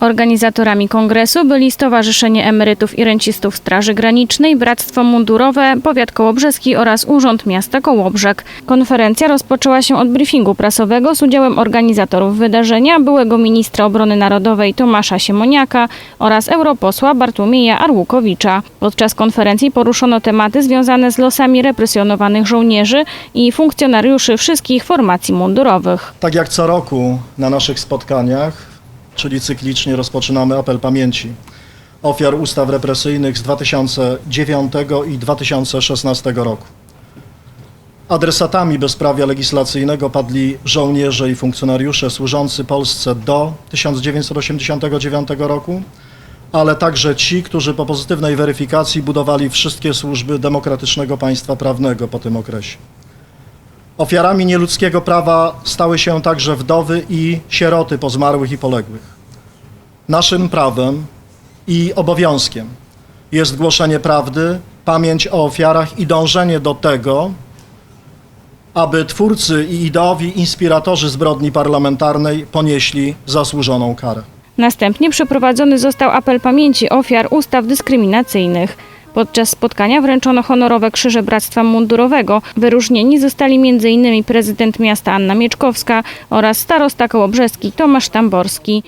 Organizatorami kongresu byli Stowarzyszenie Emerytów i Rencistów Straży Granicznej, Bractwo Mundurowe, Powiat Kołobrzeski oraz Urząd Miasta Kołobrzeg. Konferencja rozpoczęła się od briefingu prasowego z udziałem organizatorów wydarzenia, byłego ministra obrony narodowej Tomasza Siemoniaka oraz europosła Bartłomieja Arłukowicza. Podczas konferencji poruszono tematy związane z losami represjonowanych żołnierzy i funkcjonariuszy wszystkich formacji mundurowych. Tak jak co roku na naszych spotkaniach, czyli cyklicznie rozpoczynamy apel pamięci ofiar ustaw represyjnych z 2009 i 2016 roku. Adresatami bezprawia legislacyjnego padli żołnierze i funkcjonariusze służący Polsce do 1989 roku, ale także ci, którzy po pozytywnej weryfikacji budowali wszystkie służby demokratycznego państwa prawnego po tym okresie. Ofiarami nieludzkiego prawa stały się także wdowy i sieroty po zmarłych i poległych. Naszym prawem i obowiązkiem jest głoszenie prawdy, pamięć o ofiarach i dążenie do tego, aby twórcy i ideowi inspiratorzy zbrodni parlamentarnej ponieśli zasłużoną karę. Następnie przeprowadzony został apel pamięci ofiar ustaw dyskryminacyjnych. Podczas spotkania wręczono honorowe krzyże Bractwa Mundurowego. Wyróżnieni zostali m.in. prezydent miasta Anna Mieczkowska oraz starosta kołobrzeski Tomasz Tamborski.